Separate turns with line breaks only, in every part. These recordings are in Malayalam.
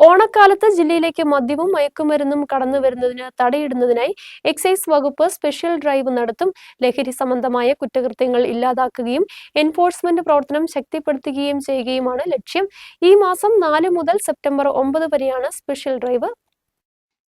ഓണക്കാലത്ത് ജില്ലയിലേക്ക് മദ്യവും മയക്കുമരുന്നും കടന്നു വരുന്നതിന് തടയിടുന്നതിനായി എക്സൈസ് വകുപ്പ് സ്പെഷ്യൽ ഡ്രൈവ് നടത്തും. ലഹരി സംബന്ധമായ കുറ്റകൃത്യങ്ങൾ ഇല്ലാതാക്കുകയും എൻഫോഴ്സ്മെന്റ് പ്രവർത്തനം ശക്തിപ്പെടുത്തുകയും ചെയ്യുകയുമാണ് ലക്ഷ്യം. ഈ മാസം നാല് മുതൽ സെപ്റ്റംബർ ഒമ്പത് വരെയാണ് സ്പെഷ്യൽ ഡ്രൈവ്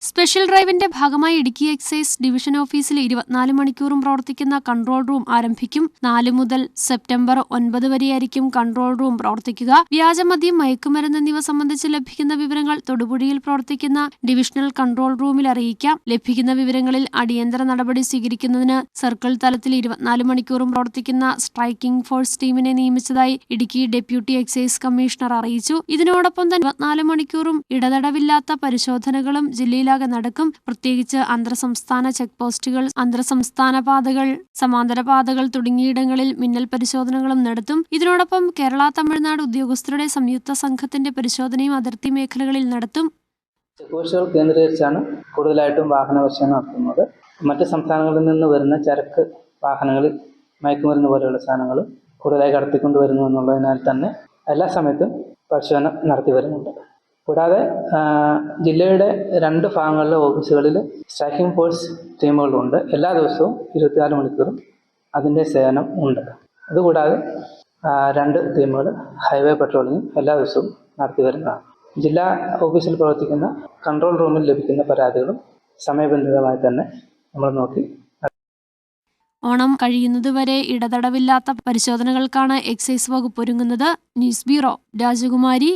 സ്പെഷ്യൽ ഡ്രൈവിന്റെ ഭാഗമായി ഇടുക്കി എക്സൈസ് ഡിവിഷൻ ഓഫീസിൽ ഇരുപത്തിനാല് മണിക്കൂറും പ്രവർത്തിക്കുന്ന കൺട്രോൾ റൂം ആരംഭിക്കും. നാല് മുതൽ സെപ്റ്റംബർ ഒൻപത് വരെയായിരിക്കും കൺട്രോൾ റൂം പ്രവർത്തിക്കുക. വ്യാജമദ്യം മയക്കുമരുന്ന് എന്നിവ സംബന്ധിച്ച് ലഭിക്കുന്ന വിവരങ്ങൾ തൊടുപുഴയിൽ പ്രവർത്തിക്കുന്ന ഡിവിഷണൽ കൺട്രോൾ റൂമിൽ അറിയിക്കാം. ലഭിക്കുന്ന വിവരങ്ങളിൽ അടിയന്തര നടപടി സ്വീകരിക്കുന്നതിന് സർക്കിൾ തലത്തിൽ ഇരുപത്തിനാല് മണിക്കൂറും പ്രവർത്തിക്കുന്ന സ്ട്രൈക്കിംഗ് ഫോഴ്സ് ടീമിനെ നിയമിച്ചതായി ഇടുക്കി ഡെപ്യൂട്ടി എക്സൈസ് കമ്മീഷണർ അറിയിച്ചു. ഇതിനോടൊപ്പം തന്നെ ഇരുപത്തിനാല് മണിക്കൂറും ഇടതടവില്ലാത്ത പരിശോധനകളും ജില്ലയിലാകെ നടക്കും. പ്രത്യേകിച്ച് അന്തർ സംസ്ഥാന ചെക്ക് പോസ്റ്റുകൾ അന്തർ സംസ്ഥാന പാതകൾ സമാന്തര പാതകൾ തുടങ്ങിയിടങ്ങളിൽ മിന്നൽ പരിശോധനകളും നടത്തും. ഇതിനോടൊപ്പം കേരള തമിഴ്നാട് ഉദ്യോഗസ്ഥരുടെ സംയുക്ത സംഘത്തിന്റെ പരിശോധനയും അതിർത്തി മേഖലകളിൽ നടത്തും.
ചെക്ക് പോസ്റ്റുകൾ കേന്ദ്രീകരിച്ചാണ് കൂടുതലായിട്ടും വാഹന പരിശോധന നടത്തുന്നത്. മറ്റ് സംസ്ഥാനങ്ങളിൽ നിന്ന് വരുന്ന ചരക്ക് വാഹനങ്ങളിൽ മയക്കുമരുന്ന് പോലെയുള്ള സാധനങ്ങൾ കൂടുതലായി കടത്തിക്കൊണ്ട് വരുന്നു എന്നുള്ളതിനാൽ തന്നെ എല്ലാ സമയത്തും പരിശോധന നടത്തി വരുന്നുണ്ട്. കൂടാതെ ജില്ലയുടെ രണ്ട് ഭാഗങ്ങളിലെ ഓഫീസുകളിൽ സ്ട്രൈക്കിംഗ് ഫോഴ്സ് ടീമുകളുണ്ട്. എല്ലാ ദിവസവും ഇരുപത്തിനാല് മണിക്കൂറും അതിന്റെ സേവനം ഉണ്ട്. അതുകൂടാതെ രണ്ട് ടീമുകൾ ഹൈവേ പട്രോളിംഗ് എല്ലാ ദിവസവും നടത്തി വരുന്നതാണ്. ജില്ലാ ഓഫീസിൽ പ്രവർത്തിക്കുന്ന കൺട്രോൾ റൂമിൽ ലഭിക്കുന്ന പരാതികളും സമയബന്ധിതമായി തന്നെ നമ്മൾ നോക്കി
ഓണം കഴിയുന്നതുവരെ ഇടതടവില്ലാത്ത പരിശോധനകൾക്കാണ് എക്സൈസ് വകുപ്പ് ഒരുങ്ങുന്നത്. ന്യൂസ് ബ്യൂറോ രാജകുമാരി